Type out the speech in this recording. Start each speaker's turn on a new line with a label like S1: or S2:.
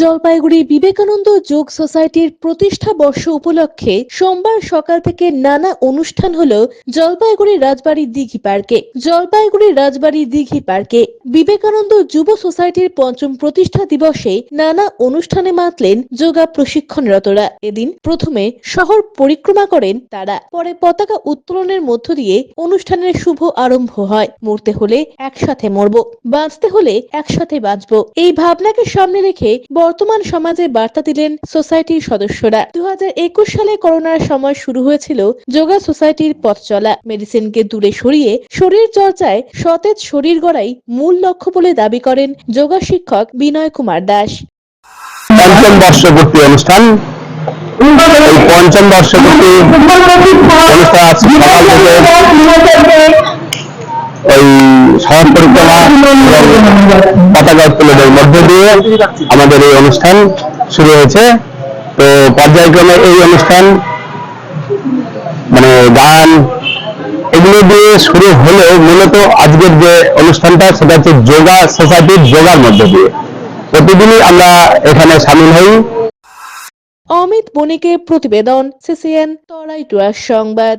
S1: জলপাইগুড়ি বিবেকানন্দ যোগ সোসাইটির প্রতিষ্ঠা বর্ষ উপলক্ষে সোমবার সকাল থেকে নানা অনুষ্ঠান হলো জলপাইগুড়ি রাজবাড়ি দিঘি পার্কে। জলপাইগুড়ি রাজবাড়ি দিঘি পার্কে বিবেকানন্দ যুব সোসাইটির পঞ্চম প্রতিষ্ঠা দিবসে নানা অনুষ্ঠানে মাতলেন যোগা প্রশিক্ষণরতরা। এদিন প্রথমে শহর পরিক্রমা করেন তারা। পরে পতাকা উত্তোলনের মধ্য দিয়ে অনুষ্ঠানের শুভ আরম্ভ হয়। মরতে হলে একসাথে মরব, বাঁচতে হলে একসাথে বাঁচবো। এই ভাবনাকে সামনে রেখে বর্তমান সমাজে বার্তা দিলেন সোসাইটির সদস্যরা। দু হাজার একুশ সালে করোনার সময় শুরু হয়েছিল যোগা সোসাইটির পথ চলা। মেডিসিনকে দূরে সরিয়ে শরীর চর্চায় সতেজ শরীর গড়াই মূল লক্ষ্য বলে দাবি করেন যোগা শিক্ষক বিনয় কুমার দাস।
S2: পঞ্চম বর্ষপূর্তি অনুষ্ঠান। পঞ্চম বর্ষপূর্তি অনুষ্ঠান শহর পরিক্রমা পতাকা উত্তোলনের মধ্য দিয়ে আমাদের এই অনুষ্ঠান শুরু হয়েছে। তো পর্যায়ক্রমে এই অনুষ্ঠান মানে গান এগুলো দিয়ে শুরু হলেও মূলত আজকের যে অনুষ্ঠানটা, সেটা হচ্ছে যোগা, সোসাইটির যোগার মধ্য দিয়ে। প্রতিদিনই আমরা এখানে সামিল হই।
S1: অমিত বণিকের প্রতিবেদন, সিসিএন, তরাই টুয়ার সংবাদ।